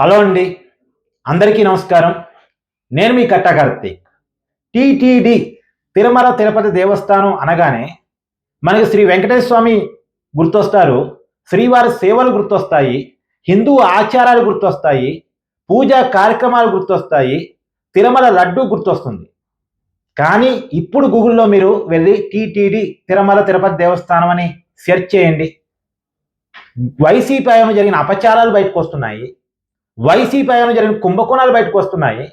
Hello అండి. అందరికీ నమస్కారం. నేను మీ కట్టా కార్తీక్. టిటిడి తిరుమల తిరుపతి దేవస్థానం అనగానే మనకి శ్రీ వెంకటేశ్వర స్వామి గుర్తొస్తారు. శ్రీవారి సేవలు గుర్తొస్తాయి. హిందూ ఆచారాలు గుర్తొస్తాయి. పూజా కార్యక్రమాలు గుర్తొస్తాయి. తిరుమల లడ్డు గుర్తొస్తుంది. కానీ ఇప్పుడు గూగుల్లో మీరు వెళ్ళి టిటిడి తిరుమల తిరుపతి దేవస్థానం అని సెర్చ్ చేయండి. వైసీపీ హయాంలో జరిగిన అపచారాలు బయటకు వస్తున్నాయి. వైసీపీ అయిన జరిగిన కుంభకోణాలు బయటకు వస్తున్నాయి.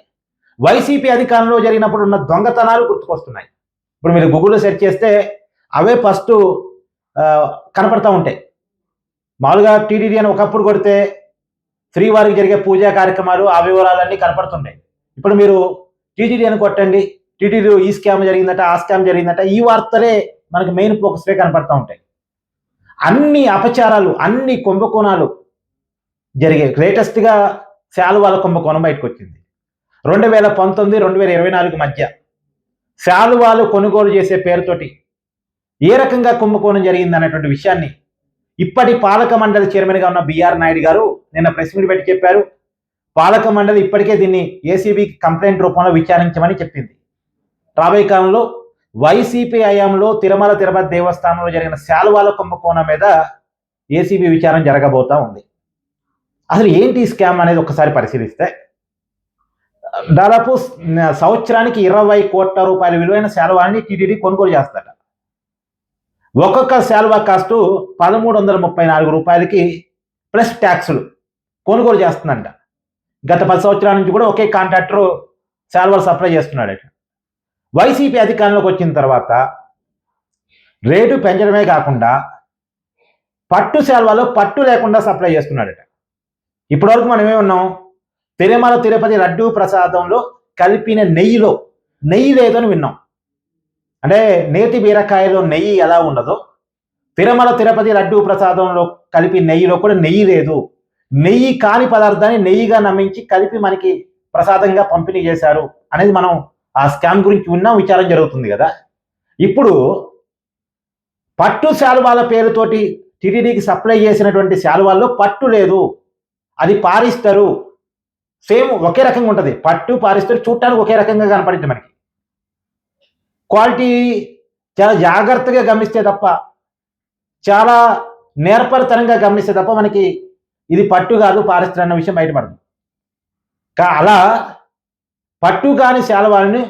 వైసీపీ అధికారంలో జరిగినప్పుడు ఉన్న దొంగతనాలు గుర్తుకొస్తున్నాయి. ఇప్పుడు మీరు గూగుల్లో సెర్చ్ చేస్తే అవే ఫస్ట్ కనపడతా ఉంటాయి. మామూలుగా టీడీడీ అని ఒకప్పుడు కొడితే శ్రీవారికి జరిగే పూజా కార్యక్రమాలు ఆ వివరాలన్నీ కనపడుతుంటాయి ఇప్పుడు మీరు టీటీడీ అని కొట్టండి టీటీడీ ఈ స్కామ్ జరిగిందట ఆ స్కామ్ జరిగిందట ఈ వార్తలే మనకి మెయిన్ ఫోకస్వే కనపడతా ఉంటాయి. అన్ని అపచారాలు అన్ని కుంభకోణాలు జరిగే లేటెస్ట్గా శాలువాల కుంభకోణం బయటకు వచ్చింది రెండు వేల పంతొమ్మిది రెండు వేల ఇరవై నాలుగు మధ్య శాలువాలు కొనుగోలు చేసే పేరుతోటి ఏ రకంగా కుంభకోణం జరిగింది అనేటువంటి విషయాన్ని ఇప్పటి పాలక మండలి చైర్మన్గా ఉన్న బిఆర్ నాయుడు గారు నిన్న ప్రెస్ మీట్ పెట్టి చెప్పారు. పాలక మండలి ఇప్పటికే దీన్ని ఏసీబీకి కంప్లైంట్ రూపంలో విచారించమని చెప్పింది. రాబోయే కాలంలో వైసీపీ హయాంలో తిరుమల తిరుపతి దేవస్థానంలో జరిగిన శాలువాల కుంభకోణం మీద ఏసీబీ విచారణ జరగబోతా ఉంది. అసలు ఏంటి స్కామ్ అనేది ఒకసారి పరిశీలిస్తే దాదాపు సంవత్సరానికి ఇరవై కోట్ల రూపాయల విలువైన శాలువాని టీటీడీ కొనుగోలు చేస్తాట ఒక్కొక్క శాలువా కాస్టు పదమూడు వందల ముప్పై నాలుగు రూపాయలకి ప్లస్ ట్యాక్సులు కొనుగోలు చేస్తుందంట. గత పది సంవత్సరాల నుంచి కూడా ఒకే కాంట్రాక్టర్ శాలువాలు సప్లై చేస్తున్నాడట. వైసీపీ అధికారంలోకి వచ్చిన తర్వాత రేటు పెంచడమే కాకుండా పట్టు శాల్వాలో పట్టు లేకుండా సప్లై చేస్తున్నాడట. ఇప్పటివరకు మనం ఏమన్నాం తిరుమల తిరుపతి లడ్డూ ప్రసాదంలో కలిపిన నెయ్యిలో నెయ్యి లేదని విన్నాం. అంటే నేతి బీరకాయలో నెయ్యి ఎలా ఉండదో తిరుమల తిరుపతి లడ్డూ ప్రసాదంలో కలిపి నెయ్యిలో కూడా నెయ్యి లేదు. నెయ్యి కాని పదార్థాన్ని నెయ్యిగా నమ్మించి కలిపి మనకి ప్రసాదంగా పంపిణీ చేశారు అనేది మనం ఆ స్కామ్ గురించి విన్నాం విచారం జరుగుతుంది కదా. ఇప్పుడు పట్టు శాలువాల పేరుతోటి టీటీడీకి సప్లై చేసినటువంటి శాలువాల్లో పట్టు లేదు. అది పారిస్తారు. సేమ్ ఒకే రకంగా ఉంటుంది. పట్టు పారిస్తారు చూడటానికి ఒకే రకంగా కనపడింది మనకి. క్వాలిటీ చాలా జాగ్రత్తగా గమనిస్తే తప్ప చాలా నేర్పరితనంగా గమనిస్తే తప్ప మనకి ఇది పట్టు కాదు పారిస్తారు అన్న విషయం బయటపడదు. కా అలా పట్టు కాని శాలవాళ్ళని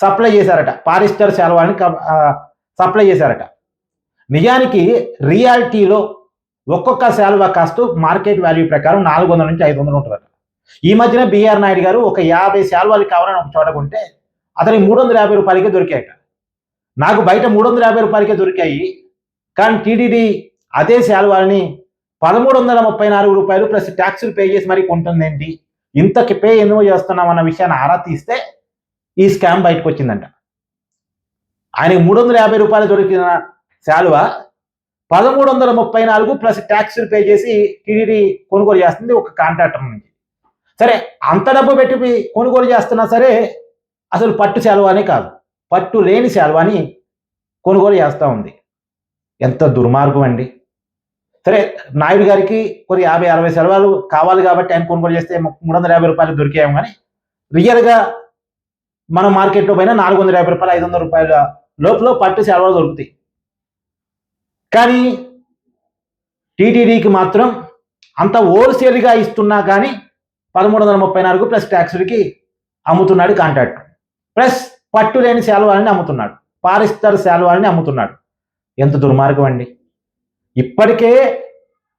సప్లై చేశారట. పారిస్టర్ శాలవాళ్ళని సప్లై చేశారట. నిజానికి రియాలిటీలో ఒక్కొక్క శాలువా కాస్ట్ మార్కెట్ వాల్యూ ప్రకారం నాలుగు వందల నుంచి ఐదు వందలు ఉంటుందట. ఈ మధ్యన బిఆర్ నాయుడు గారు ఒక యాభై శాలువాలు కావాలని ఒక చోట కొంటే అతనికి మూడు వందల యాభై రూపాయలకే దొరికాయట. నాకు బయట మూడు వందల యాభై రూపాయలకే దొరికాయి. కానీ టీడీడీ అదే శాలువాలని పదమూడు వందల ముప్పై నాలుగు రూపాయలు ప్లస్ ట్యాక్సులు పే చేసి మరీ కొంటుందేంటి? ఇంతకి పే ఎందుకు చేస్తున్నాం అన్న విషయాన్ని ఆరా తీస్తే ఈ స్కామ్ బయటకు వచ్చిందంట ఆయనకి మూడు వందల యాభై రూపాయలు దొరికిన శాలువ పదమూడు వందల ముప్పై నాలుగు ప్లస్ ట్యాక్స్లు పే చేసి టీడీడీ కొనుగోలు చేస్తుంది ఒక కాంట్రాక్టర్ నుంచి. సరే అంత డబ్బు పెట్టి కొనుగోలు చేస్తున్నా సరే అసలు పట్టు శాలువానే కాదు. పట్టు లేని శాలువాని కొనుగోలు చేస్తూ ఉంది. ఎంత దుర్మార్గం అండి. సరే నాయుడు గారికి కొన్ని యాభై అరవై సెలవులు కావాలి కాబట్టి ఆయన కొనుగోలు చేస్తే మూడు వందల యాభై రూపాయలు దొరికాము కానీ రియల్గా మన మార్కెట్లో పైన నాలుగు వందల యాభై రూపాయలు ఐదు వందల రూపాయల లోపల పట్టు సెలవులు దొరుకుతాయి. కానీ టీటీడీకి మాత్రం అంత హోల్సేల్గా ఇస్తున్నా కానీ పదమూడు వందల ముప్పై నాలుగు ప్లస్ ట్యాక్సులకి అమ్ముతున్నాడు కాంట్రాక్ట్. ప్లస్ పట్టు లేని శాలువాలని అమ్ముతున్నాడు. పారిస్తర్ శాలువాలని అమ్ముతున్నాడు. ఎంత దుర్మార్గం అండి. ఇప్పటికే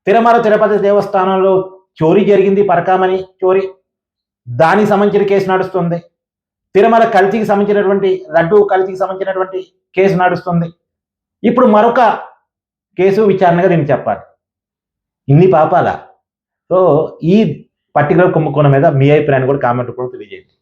తిరుమల తిరుపతి దేవస్థానంలో చోరీ జరిగింది పరకామని చోరీ. దానికి సంబంధించిన కేసు నడుస్తుంది. తిరుమల కల్తీకి సంబంధించినటువంటి లడ్డు కల్తీకి సంబంధించినటువంటి కేసు నడుస్తుంది. ఇప్పుడు మరొక కేసు విచారణగా దీన్ని చెప్పాలి. ఇన్ని పాపాలా. సో ఈ పర్టికులర్ కుంభకోణం మీద మీ అభిప్రాయాన్ని కూడా కామెంట్ కూడా తెలియజేయండి.